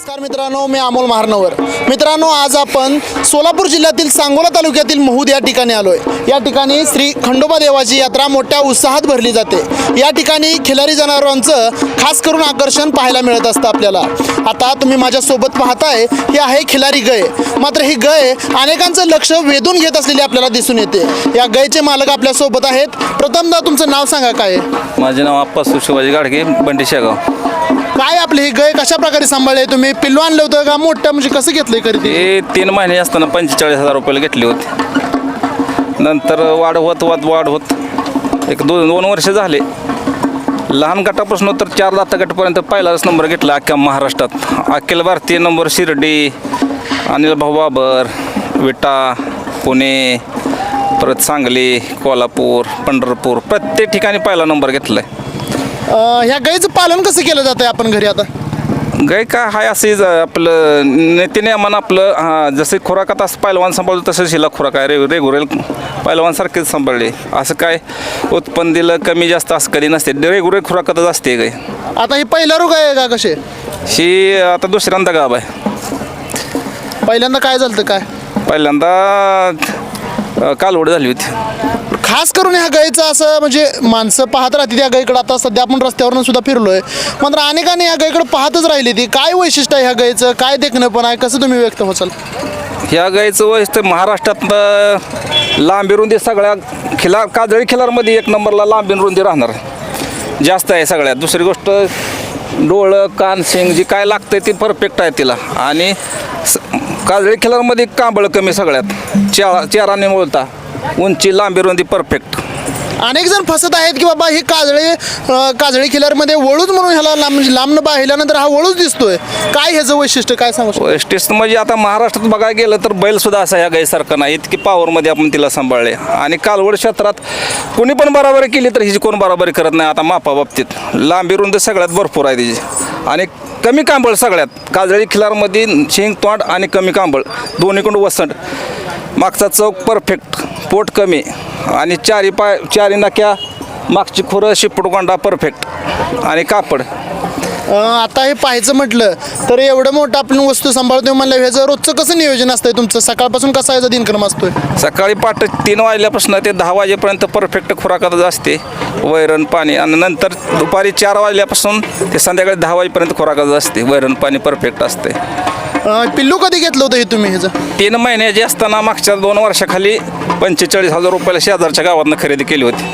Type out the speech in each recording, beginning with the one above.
नमस्कार मित्रांनो मी अमोल महारनवर. मित्रांनो आज आपण सोलापूर जिल्ह्यातील सांगोला तालुक्यातील महूद या ठिकाणी आलोय. या ठिकाणी श्री खंडोबा देवाची यात्रा मोठ्या उत्साहात भरली जाते. या ठिकाणी खिलारी जनावरांचं खास करून आकर्षण पाहायला मिळत असतं आपल्याला. आता तुम्ही माझ्यासोबत पाहताय हे आहे खिलारी गय. मात्र ही गय अनेकांचं लक्ष वेधून घेत असलेली आपल्याला दिसून येते. या गयचे मालक आपल्यासोबत आहेत. प्रथमदा तुमचं नाव सांगा काय माझे नाव आप्पा शिवाजी गाडगे बंडी शेगाव. काय आपले ही गय कशा प्रकारे सांभाळले? तुम्ही पिल्लू आणलं होतं का मोठं? म्हणजे कसं घेतलंय खरेदी हे तीन महिने असताना पंचेचाळीस हजार रुपयाला घेतली होती. नंतर वाढ होत वाद वाढ होत. एक दोन दोन वर्ष झाले. लहान गटापासून तर चार दाता गटापर्यंत पहिलाच नंबर घेतला अख्ख्या महाराष्ट्रात. अखिल भारतीय नंबर शिर्डी अनिल भाऊ बाबर विटा पुणे परत सांगली कोल्हापूर पंढरपूर प्रत्येक ठिकाणी पहिला नंबर घेतला आहे अं, ह्या गाईचं पालन कसं केलं जातंय आपण घरी आता? गाय काय हाय असे आपलं नित्यनियमान आपलं हां जसे खुराकात असं पहिलवान सांभाळतो तसंच हिला खुराक आहे. रे रेग्युलर पहिलवानसारखेच सांभाळले. असं काय उत्पन्न दिलं कमी जास्त असं कधी नसते. रेग्युलर खुराकातच असते गाय आता ही पहिला रोग आहे का कसे? ही आता दुसऱ्यांदा गाव आहे. पहिल्यांदा काय झालं काय? पहिल्यांदा कालवड झाली होती. खास करून ह्या गाईचं असं म्हणजे माणसं पाहत राहते त्या गाईकडे. आता सध्या आपण रस्त्यावरून सुद्धा फिरलोय. मात्र अनेकांनी ह्या गाईकडे पाहतच राहिली ती. काय वैशिष्ट्य आहे ह्या गाईचं? काय देखणं पण आहे? कसं तुम्ही व्यक्त होचाल ह्या गाईचं वैशिष्ट्य महाराष्ट्रात लांबी रुंदी सगळ्या खिलार काजळी खिलारमध्ये एक नंबरला लांबी रुंदी राहणार. जास्त आहे सगळ्यात. दुसरी गोष्ट डोळं कान शेंग जी काय लागतंय ती परफेक्ट आहे तिला. आणि काजळी खिलारमध्ये कांबळ कमी सगळ्यात. चा चाराने मोलता. उंची लांबी रुंदी परफेक्ट अनेक जण फसत आहेत की बाबा ही काजळे काजळी किल्ल्यामध्ये वळूच म्हणून ह्याला लांब लांबनं बाहिल्यानंतर हा वळूच दिसतोय. काय ह्याचं वैशिष्ट्य? काय सांगू शकतो? म्हणजे आता महाराष्ट्रात बघायला गेलं तर बैलसुद्धा असा ह्या गाईसारखा नाही. इतकी पॉवरमध्ये आपण तिला सांभाळले. आणि कालवड क्षेत्रात कुणी पण बराबरी केली तर हिची कोण बराबरी करत नाही आता मापा बाबतीत लांबी रुंद सगळ्यात भरपूर आहे तिची. आणि कमी कांबळ सगळ्यात. काजळी खिलारमध्ये शेंग तोंड आणि कमी कांबळ. दोन्हीकडून वसंत मागचा चौक परफेक्ट पोट कमी. आणि चारी पाय चारी नाक्या मागची खुरं शिपटगोंडा परफेक्ट आणि कापड. आता हे पाहायचं म्हटलं तर एवढं मोठं आपण वस्तू सांभाळतोय म्हणलं ह्याचं रोजचं कसं नियोजन असतंय तुमचं? सकाळपासून कसा याचा दिनक्रम असतोय? सकाळी पहाटे तीन वाजल्यापासून ते दहा वाजेपर्यंत परफेक्ट खुराकातच असते. वैरण पाणी आणि नंतर दुपारी चार वाजल्यापासून ते संध्याकाळी दहा वाजेपर्यंत खुराकातच असते. वैरण पाणी परफेक्ट असते. अं, पिल्लू कधी घेतलं होतं हे तुम्ही ह्याचं? तीन महिन्याची असताना मागच्या दोन वर्षाखाली पंचेचाळीस हजार रुपयाला शेजारच्या गावातनं खरेदी केली होती.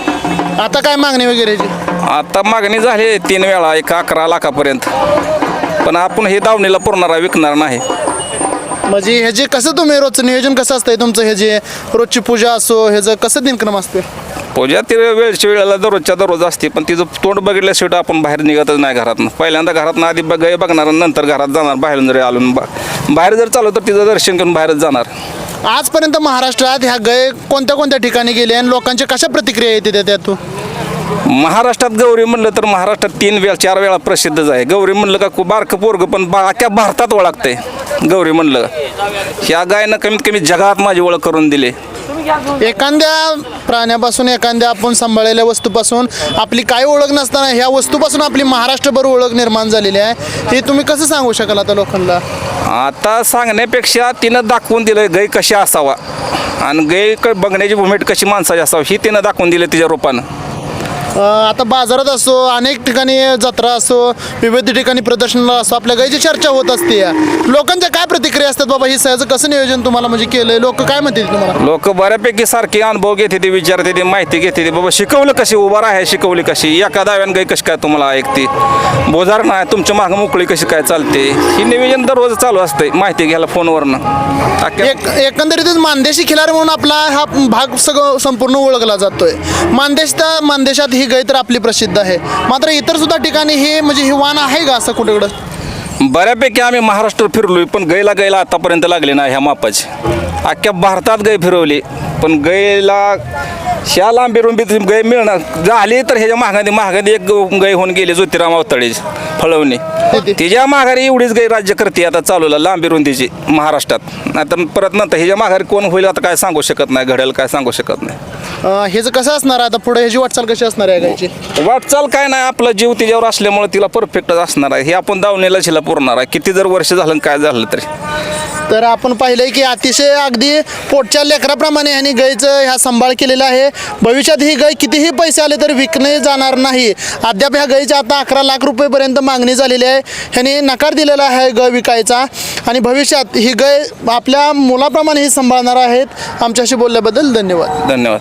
आता काय मागणी वगैरे याची? आता मागणी झाली तीन वेळा एक अकरा लाखापर्यंत. पण आपण हे दावणीला पुरणारा विकणार नाही. म्हणजे ह्याचे कसं तुम्ही रोजचं नियोजन कसं असतंय तुमचं? हे जे रोजची पूजा असो ह्याचं कसं दिनक्रम असते पूजा ती वेळच्या वेळेला दररोजच्या दररोज असते पण तिचं तोंड बघितल्याशिवाय आपण बाहेर निघतच नाही घरातनं. पहिल्यांदा घरातनं आधी बघ बघणार आणि नंतर घरात जाणार बाहेरून जरी आलो बा बाहेर जर चालू तर तिचं दर्शन करून बाहेरच जाणार. आजपर्यंत महाराष्ट्रात ह्या गय कोणत्या कोणत्या ठिकाणी गेले आणि लोकांच्या कशा प्रतिक्रिया येते त्या त्यातून महाराष्ट्रात गौरी म्हणलं तर महाराष्ट्रात तीन वेळा चार वेळा प्रसिद्धच आहे. गौरी म्हणलं का खूप बारकं पोरगं पण बा अख्ख्या भारतात ओळखते गौरी म्हणलं. ह्या गायनं कमीत कमी जगात माझी ओळख करून दिली. एखाद्या प्राण्यापासून एखाद्या आपण सांभाळलेल्या वस्तूपासून आपली काय ओळख नसताना ह्या वस्तूपासून आपली महाराष्ट्रभर ओळख निर्माण झालेली आहे. हे तुम्ही कसं सांगू शकाल आता लोकांना? आता सांगण्यापेक्षा तिनं दाखवून दिलं गाय कशी असावा. आणि गाय क- बघण्याची भूमिट कशी माणसाची असावी ही तिनं दाखवून दिलं तिच्या रूपानं. आता बाजारात असो अनेक ठिकाणी जत्रा असो विविध ठिकाणी प्रदर्शनाला असो आपल्या गायची चर्चा होत असते. लोकांच्या काय प्रतिक्रिया असतात बाबा ही सहज कसं नियोजन तुम्हाला म्हणजे केलंय? लोक काय म्हणतील तुम्हाला? लोक बऱ्यापैकी सारखे अनुभव घेते ते विचारते ते माहिती घेते ते. बाबा शिकवलं कशी? उभा आहे शिकवली कशी? एका दाव्यानं गाय कशी काय तुम्हाला ऐकते? बोजार नाही तुमच्या मागं मोकळी कशी काय चालते? ही नियोजन दररोज चालू असते माहिती घ्यायला फोनवरनं. एक एकंदरीतच मानदेशी खिलारी म्हणून आपला हा भाग सगळं संपूर्ण ओळखला जातोय. मानदेश तर मानदेशात ही गाय तर आपली प्रसिद्ध आहे. मात्र इतर सुद्धा ठिकाणी हे म्हणजे हे वाण आहे का असं कुठेकडं? बऱ्यापैकी आम्ही महाराष्ट्र फिरलोय पण गायला गायला आतापर्यंत लागले नाही ह्या मापाची. अख्ख्या भारतात गै फिरवली. पण गायला ह्या लांबी रुंबीत गाय मिळणार. झाली तर ह्याच्या महागाने महागाने एक गाय होऊन गेली ज्योतिराम अवतळे फळवणी. तिच्या माघारी एवढीच गाय राज्य करते आता चालूला लांबी रुंदीची महाराष्ट्रात. नाहीतर परत नंतर ह्याच्या माघारी कोण होईल आता काय सांगू शकत नाही घडेल काय सांगू शकत नाही. ह्याचं कसं असणार आता पुढे? ह्याची वाटचाल कशी असणार आहे गायची? वाटचाल काय नाही आपला जीव तिच्यावर असल्यामुळे तिला परफेक्टच असणार आहे. हे आपण दावणीला शिला पुरणार आहे. किती जर वर्ष झालं आणि काय झालं तरी. तर आपण पाहिलंय की अतिशय अगदी पोटच्या लेकराप्रमाणे ह्यांनी गायचं ह्या सांभाळ केलेला आहे. भविष्यात ही गाय कितीही पैसे आले तर विकणे जाणार नाही. अद्याप ह्या गायीच्या आता अकरा लाख रुपयेपर्यंत मागणी झालेली आहे. ह्यांनी नकार दिलेला आहे गाय विकायचा. आणि भविष्यात ही गाय आपल्या मुलाप्रमाणे ही सांभाळणार आहेत. आमच्याशी बोलल्याबद्दल धन्यवाद. धन्यवाद.